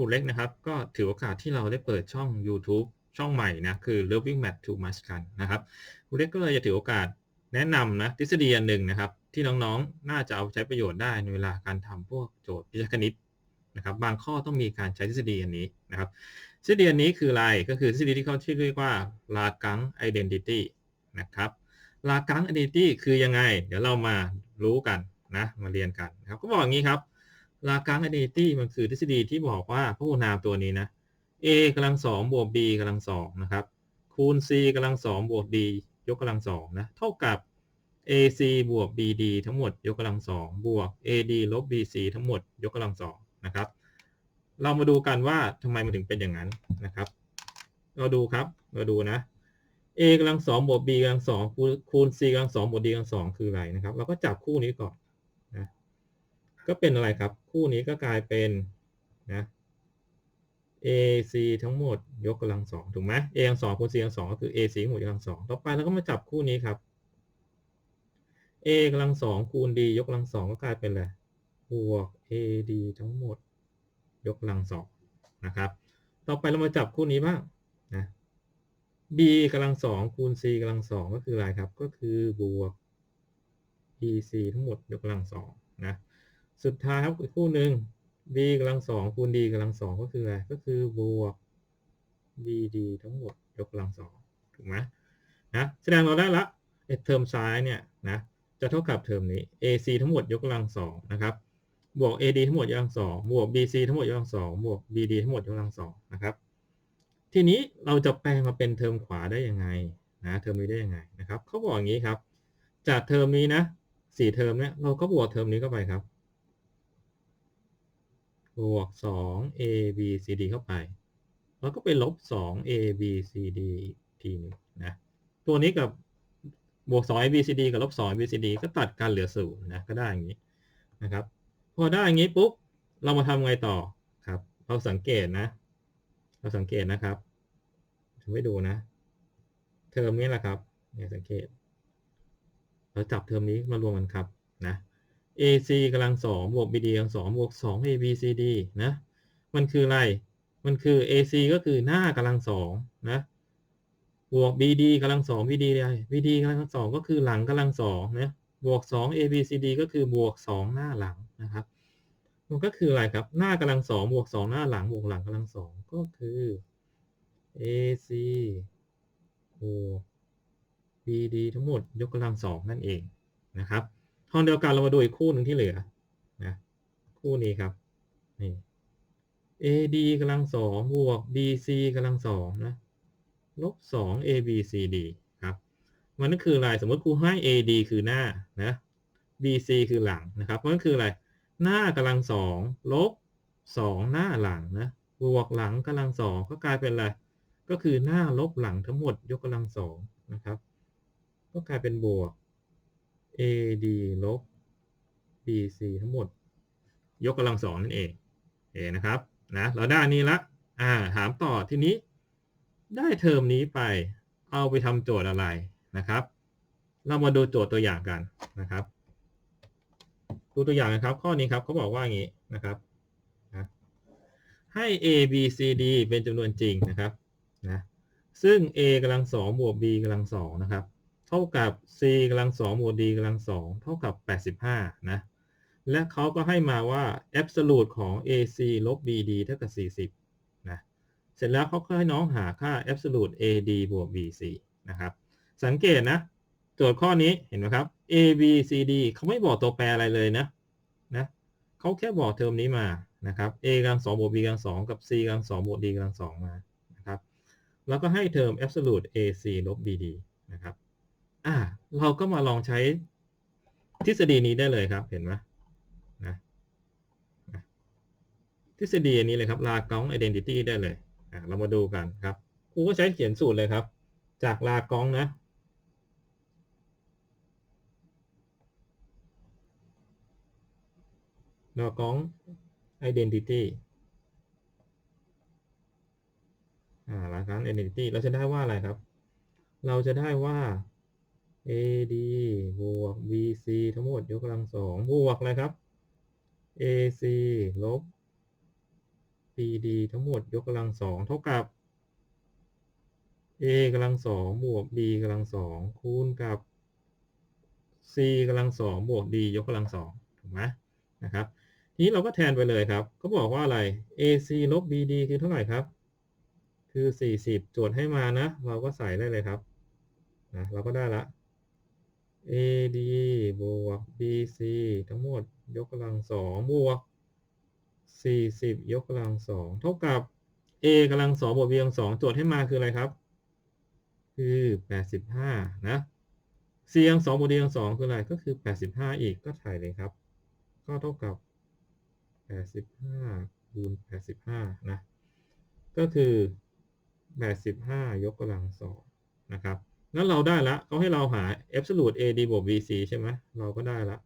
รูเล็กนะครับ ก็ถือโอกาสที่เราได้เปิดช่อง YouTube ช่องใหม่นะ คือ Loving Math Too Much กันนะครับครูเล็กก็เลยจะถือโอกาสแนะนำนะทฤษฎีอันหนึ่งนะครับ ที่น้องๆ น่าจะเอาใช้ประโยชน์ได้ในเวลาการทำพวกโจทย์วิชาคณิตนะครับ บางข้อต้องมีการใช้ทฤษฎีอันนี้นะครับ ทฤษฎีอันนี้คืออะไร ก็คือทฤษฎีที่เขาชื่อเรียกว่า Lacan Identity นะครับลากัง identity คือยังไง เดี๋ยวเรามารู้กันนะ มาเรียนกันนะครับ ก็บอกอย่างนี้ครับ ลากัง identity มันคือทฤษฎีที่บอกว่าพหุนามตัวนี้นะ a กำลังสองบวก b กำลังสองนะครับ คูณ c กำลังสองบวก d ยกกำลังสองนะ เท่ากับ ac บวก bd ทั้งหมดยกกำลังสองบวก ad ลบ bc ทั้งหมดยกกำลังสองนะครับ เรามาดูกันว่าทำไมมันถึงเป็นอย่างนั้นนะครับ เราดูครับ เราดูนะ a กำลังสองบวก b กำลังสองคูณ c กำลังสองบวก d กำลังสองคืออะไรนะครับ เราก็จับคู่นี้ก่อน ก็เป็นอะไรครับ คู่นี้ก็กลายเป็นนะ ac ทั้งหมดยกกำลังสองถูกไหม a กำลังสองคูณ c กำลังสองก็คือ ac ทั้งหมดยกกำลังสองต่อไปเราก็มาจับคู่นี้ครับ a กำลังสองคูณ d ยกกำลังสองก็กลายเป็นอะไรบวก ad ทั้งหมด ยกกำลังสองนะครับ ต่อไปเรามาจับคู่นี้บ้างนะ b กำลังสองคูณ c กำลังสองก็คืออะไรครับ ก็คือบวก bc ทั้งหมดยกกำลังสองนะ สุดท้ายครับอีกคู่หนึ่ง b กำลังสองคูณ d กำลังสองก็คืออะไร ก็คือบวก bd ทั้งหมดยกกำลังสองถูกไหมนะแสดงเราได้ละเทอมซ้ายเนี่ยนะจะเท่ากับเทอมนี้ ac ทั้งหมดยกกำลังสองนะครับบวก ad ทั้งหมดยกกำลังสองบวก bc ทั้งหมดยกกำลังสองบวก bd ทั้งหมดยกกำลังสองนะครับ ทีนี้เราจะแปลงมาเป็นเทอมขวาได้ยังไงนะเทอมนี้ได้ยังไงนะครับเขาบอกอย่างนี้ครับ จากเทอมนี้นะสี่เทอมเนี่ยเราก็บวกเทอมนี้เข้าไปครับ บวกสอง a b c d เข้าไป แล้วก็ไปลบสอง a b c d ทีนึงนะ ตัวนี้กับบวกสอง a b c d กับลบสอง a b c d ก็ตัดกันเหลือศูนย์นะ ก็ได้อย่างนี้นะครับ พอได้อย่างนี้ปุ๊บ เรามาทำไงต่อครับ เราสังเกตนะ เราสังเกตนะครับทำให้ดูนะ เทอมนี้แหละครับ เนี่ยสังเกต เราจับเทอมนี้มารวมกันครับนะ AC กำลังสองบวก BD กำลังสองบวกสอง ABCD นะ มันคืออะไร มันคือ AC ก็คือหน้ากำลังสองนะ บวก BD กำลังสอง BD อะไร BD กำลังสองก็คือหลังกำลังสองนะ บวกสอง ABCD ก็คือบวกสองหน้าหลังนะครับ มันก็คืออะไรครับ หน้ากำลังสองบวกสองหน้าหลัง บวกหลังกำลังสองก็คือ AC บวก BD ทั้งหมดยกกำลังสองนั่นเองนะครับ ทอนเดียวกันเรามาดูอีกคู่หนึ่งที่เหลือนะคู่นี้ครับนี่ AD กำลังสองบวก BC กำลังสองนะลบสอง ABCD ครับ มันนั่นคืออะไรสมมติครูให้ AD คือหน้านะ BC คือหลังนะครับมันก็คืออะไรหน้ากำลังสองลบสองหน้าหลังนะบวกหลังกำลังสองก็กลายเป็นอะไรก็คือหน้าลบหลังทั้งหมดยกกำลังสองนะครับ ก็กลายเป็นบวก AD ลบ BC ทั้งหมด ยกกำลังสองนั่นเองเอนะครับนะเราได้นี้ละอ่าถามต่อทีนี้ ได้เทอมนี้ไปเอาไปทำโจทย์อะไรนะครับ เรามาดูโจทย์ตัวอย่างกันนะครับ ดูตัวอย่างนะครับ ข้อนี้ครับเขาบอกว่าอย่างนี้นะครับนะให้ a b c d เป็นจำนวนจริงนะครับนะซึ่ง a กำลังสองบวก b กำลังสองนะครับ เท่ากับ c กำลังสองบวก d กำลังสองเท่ากับ 85 นะ และเขาก็ให้มาว่า absolute ของ ac ลบ bd เท่ากับ 40 นะ เสร็จแล้วเขาก็ให้น้องหาค่า absolute ad บวก bc นะครับ สังเกตนะ โจทย์ข้อนี้เห็นไหมครับ a b c d เขาไม่บอกตัวแปรอะไรเลยนะ นะเขาแค่บอกเทอมนี้มา นะครับ a กำลังสองบวก b กำลังสองกับ c กำลังสองบวก d กำลังสองมา นะครับ แล้วก็ให้เทอม absolute ac ลบ bd นะครับ อ่า เราก็มาลองใช้ทฤษฎีนี้ได้เลยครับ เห็นไหมนะทฤษฎีอันนี้เลยครับ ลากอง identity ได้เลยอ่าเรามาดูกันครับครูก็ใช้เขียนสูตรเลยครับ จากลากองนะ ลากอง identity อ่าลากอง identity เราจะได้ว่าอะไรครับ เราจะได้ว่า AD บวก BC ทั้งหมดยกกำลังสองบวกอะไรครับ AC ลบ bd ทั้งหมดยกกำลังสองเท่ากับ a กำลังสองบวก b กำลังสองคูณกับ c กำลังสองบวก d ยกกำลังสองถูกไหมนะครับ ทีนี้เราก็แทนไปเลยครับ ก็บอกว่าอะไร ac ลบ bd คือเท่าไหร่ครับ คือ 40 โจทย์ให้มานะ เราก็ใส่ได้เลยครับนะเราก็ได้ละ AD บวก BC ทั้งหมดยกกำลังสองบวก 40 ยกกำลังสองเท่ากับ A กำลังสองบวก B กำลังสองโจทย์ให้มาคืออะไรครับ คือ 85 นะ C กำลังสองบวก D กำลังสองคืออะไรก็คือ 85 อีกก็ถ่ายเลยครับ ก็เท่ากับ 85คูณ85 นะ ก็คือ 85 ยกกำลังสองนะครับ งั้นเราได้ละเขาให้เราหา absolute AD บวก BC ใช่ไหมเราก็ได้ละ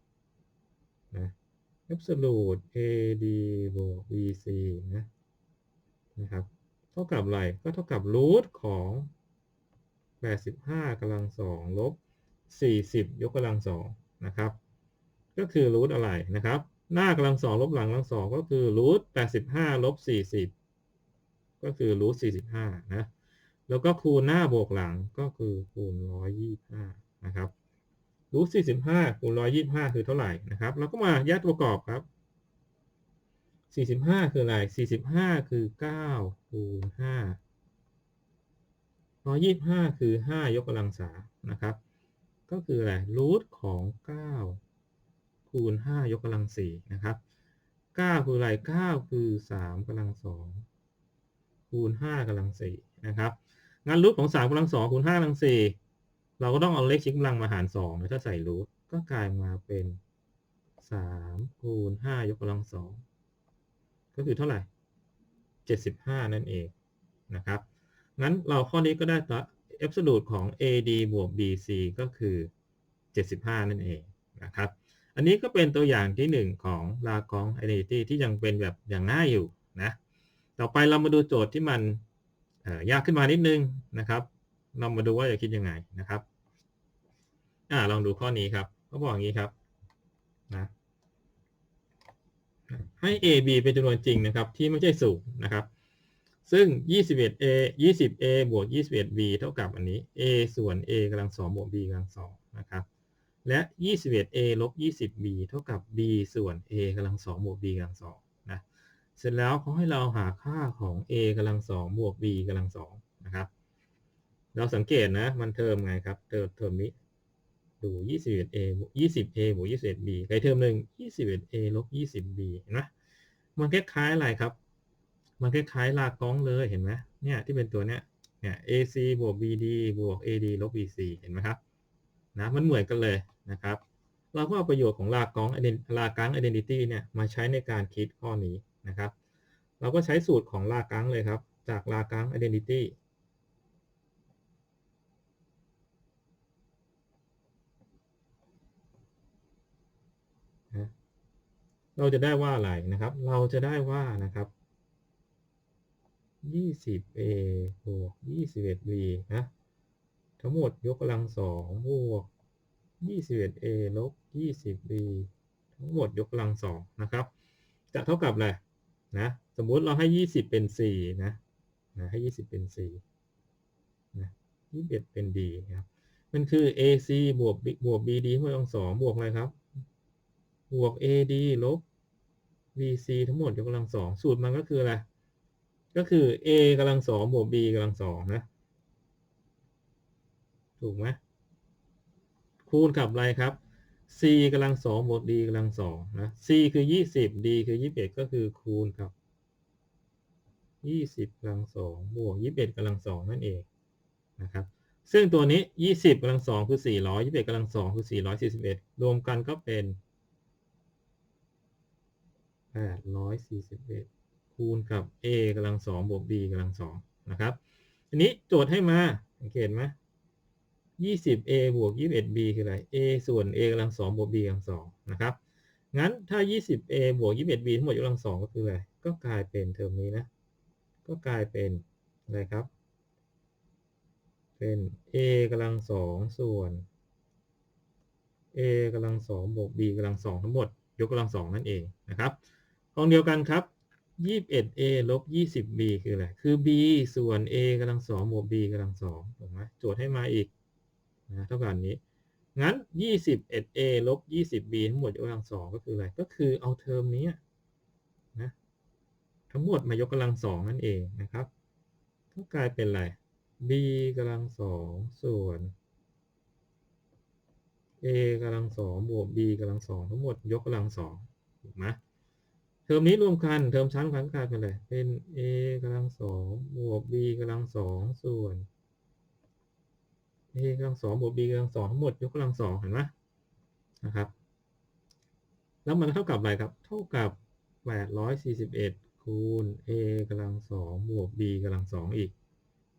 นะ absolute AD บวก BC นะนะครับ เท่ากับอะไรก็เท่ากับ root ของ 85กำลังสองลบ 40 ยกกำลังสองนะครับ ก็คือ root อะไรนะครับ หน้ากำลังสองลบหลังกำลังสองก็คือ root 85ลบ40 ก็คือ root 45 นะ แล้วก็คูณหน้าบวกหลังก็คือคูณ125นะครับรูท45คูณ125คือเท่าไหร่นะครับ เราก็มาแยกตัวประกอบครับ45คืออะไร45คือ9คูณ5 125คือ5ยกกำลังสามนะครับ ก็คืออะไรรูทของ9คูณ5ยกกำลังสี่นะครับ9คืออะไร9คือ3กำลังสองคูณ5กำลังสี่นะครับ งั้นรูทของ3กำลังสองคูณ5กำลังสี่เราก็ต้องเอาเลขชิกกำลังมาหาร2แล้วถ้าใส่รูทก็กลายมาเป็น3คูณ5ยกกำลังสองก็คือเท่าไหร่75นั่นเองนะครับ งั้นเราข้อนี้ก็ได้ตัว absolute ของ AD บวก BC ก็คือ 75 นั่นเองนะครับ อันนี้ก็เป็นตัวอย่างที่ 1 ของ Lagrange identity ที่ยังเป็นแบบอย่างง่ายอยู่นะ ต่อไปเรามาดูโจทย์ที่มัน ยากขึ้นมานิดนึงนะครับเรามาดูว่าจะคิดยังไงนะครับอ่าลองดูข้อนี้ครับเขาบอกอย่างนี้ครับนะให้ a b เป็นจำนวนจริงนะครับ ที่ไม่ใช่สูงนะครับ ซึ่ง 21a 20a บวก 21b เท่ากับอันนี้ a ส่วน a กำลังสองบวก b กำลังสองนะครับ และ 21a ลบ 20b เท่ากับ b ส่วน a กำลังสองบวก b กำลังสอง เสร็จแล้วเขาให้เราหาค่าของ a กำลังสองบวก b กำลังสองนะครับ เราสังเกตนะ มันเทอมไงครับ เทอมเทอมนี้ ดู 21a บวก 20a บวก 21b ใครเทอมหนึ่ง 21a ลบ 20b เห็นไหมมันคล้ายๆอะไรครับ มันคล้ายๆลากองเลยเห็นไหมเนี่ยที่เป็นตัวเนี้ย เนี่ย ac บวก bd บวก ad ลบ bc เห็นไหมครับ นะ มันเหมือนกันเลยนะครับ เราก็เอาประโยชน์ของลากองลากัง identity เนี่ย มาใช้ในการคิดข้อนี้ นะครับ เราก็ใช้สูตรของลากังเลยครับ จากลากัง identity เราจะได้ว่าอะไรนะครับ เราจะได้ว่านะครับ 20a บวก 21b นะ ทั้งหมดยกกำลังสองบวก 21a ลบ 20b ทั้งหมดยกกำลังสองนะครับ จะเท่ากับอะไร นะสมมุติเราให้20เป็น4นะนะให้20เป็น4นะ21เป็น d นะครับมันคือ ac บวก b บวก bd ทั้งหมดกำลังสองบวกอะไรครับ บวก ad ลบ bc ทั้งหมดยกกำลังสองสูตรมันก็คืออะไร ก็คือ a กำลังสองบวก b กำลังสองนะ ถูกไหมคูณกับอะไรครับ c กำลังสองบวก d กำลังสองนะ c คือยี่สิบ d คือยี่สิบเอ็ดก็คือคูณกับยี่สิบกำลังสองบวกยี่สิบเอ็ดกำลังสองนั่นเองนะครับ ซึ่งตัวนี้ยี่สิบกำลังสองคือสี่ร้อยยี่สิบเอ็ดกำลังสองคือสี่ร้อยสี่สิบเอ็ดรวมกันก็เป็นแปดร้อยสี่สิบเอ็ดคูณกับ a กำลังสองบวก b กำลังสองนะครับทีนี้โจทย์ให้มาสังเกตไหม 20a บวก 21b คืออะไร a ส่วน a กำลังสองบวก b กำลังสองนะครับ งั้นถ้า 20a บวก 21b ทั้งหมดยกกำลังสองก็คืออะไร ก็กลายเป็นเทอมนี้นะ ก็กลายเป็นอะไรครับ เป็น a กำลังสองส่วน a กำลังสองบวก b กำลังสองทั้งหมด ยกกำลังสองนั่นเองนะครับกองเดียวกันครับ 21a ลบ 20b คืออะไร คือ b ส่วน a กำลังสองบวก b กำลังสองถูกไหมโจทย์ให้มาอีก นะเท่ากับอันนี้ งั้น 21a ลบ 20b ทั้งหมดยกกำลังสองก็คืออะไร ก็คือเอาเทอมนี้นะทั้งหมดมายกกำลังสองนั่นเองนะครับก็กลายเป็นอะไร b กำลังสองส่วน a กำลังสองบวก b กำลังสองทั้งหมดยกกำลังสองถูกไหมเทอมนี้รวมกัน เทอมชั้นกันกลายเป็นอะไร เป็น a กำลังสองบวก b กำลังสองส่วน a กำลังสองบวก b กำลังสองทั้งหมดยกกำลังสองเห็นไหมนะครับ แล้วมันเท่ากับอะไรครับ เท่ากับ 841 คูณ a กำลังสองบวก b กำลังสองอีก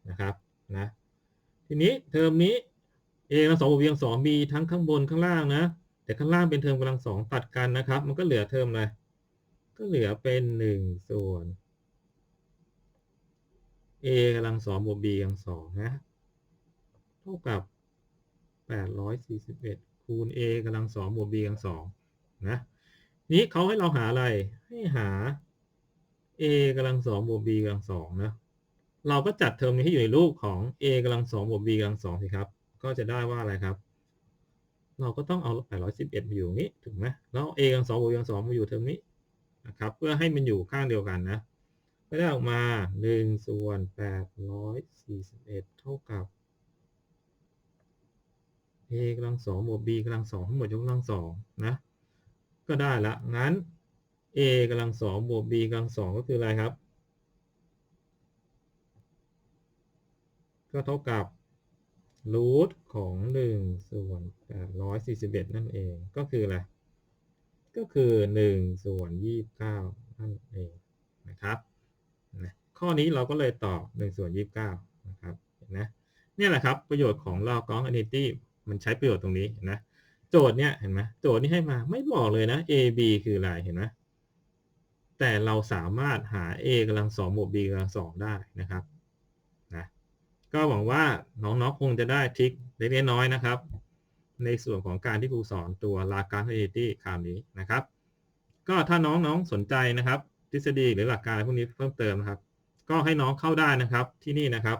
นะครับนะทีนี้เทอมนี้ a กำลังสองบวก b กำลังสองมีทั้งข้างบนข้างล่างนะ แต่ข้างล่างเป็นเทอมกำลังสองตัดกันนะครับ มันก็เหลือเทอมอะไรก็เหลือเป็นหนึ่งส่วน a กำลังสองบวก b กำลังสองนะ ท่ากับ841คูณ a กำลังสองบวก b กำลังสองนะนี้เขาให้เราหาอะไร ให้หา a กำลังสองบวก b กำลังสองนะ เราก็จัดเทอมนี้ให้อยู่ในรูปของ a กำลังสองบวก b กำลังสองสิครับ ก็จะได้ว่าอะไรครับ เราก็ต้องเอา811มาอยู่นี้ถูกไหมแล้ว a กำลังสองบวก b กำลังสองมาอยู่เทอมนี้นะครับ เพื่อให้มันอยู่ข้างเดียวกันนะ ก็ได้ออกมา1ส่วน841เท่ากับ a กำลังสองบวก b กำลังสองทั้งหมดยกกำลังสองนะก็ได้ละงั้น a กำลังสองบวก b กำลังสองก็คืออะไรครับ ก็เท่ากับรูทของ1ส่วน841 นั่นเองก็คืออะไรก็คือ1ส่วน29 นั่นเองนะครับข้อนี้เราก็เลยตอบ1ส่วน29 นะครับเห็นไหมนี่แหละครับประโยชน์ของลอกอง identity มันใช้ประโยชน์ตรงนี้นะโจทย์เนี่ยเห็นไหมโจทย์นี้ให้มาไม่บอกเลยนะ a b คืออะไรเห็นไหมแต่เราสามารถหา a กำลังสองบวก b กำลังสองได้นะครับนะก็หวังว่าน้องๆคงจะได้ทริคเล็กน้อยนะครับ ในส่วนของการที่ครูสอนตัวลาการ identity คราวนี้นะครับ ก็ถ้าน้องๆสนใจนะครับ ทฤษฎีหรือหลักการอะไรพวกนี้เพิ่มเติมนะครับ ก็ให้น้องเข้าได้นะครับที่นี่นะครับ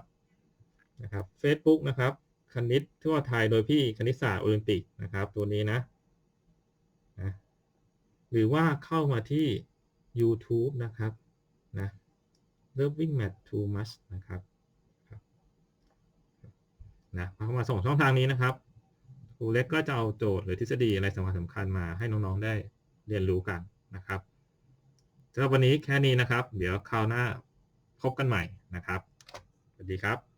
นะครับ Facebook นะครับ คณิตทั่วไทยโดยพี่คณิตศาสตร์โอลิมปิกนะครับ ตัวนี้นะนะหรือว่าเข้ามาที่ YouTube นะครับนะ Loving Math Too Much นะครับนะเข้ามาส่งช่องทางนี้นะครับครูเล็กก็จะเอาโจทย์หรือทฤษฎีอะไรสำคัญสำคัญมาให้น้องๆได้เรียนรู้กันนะครับสำหรับวันนี้แค่นี้นะครับ เดี๋ยวคราวหน้าพบกันใหม่นะครับ สวัสดีครับ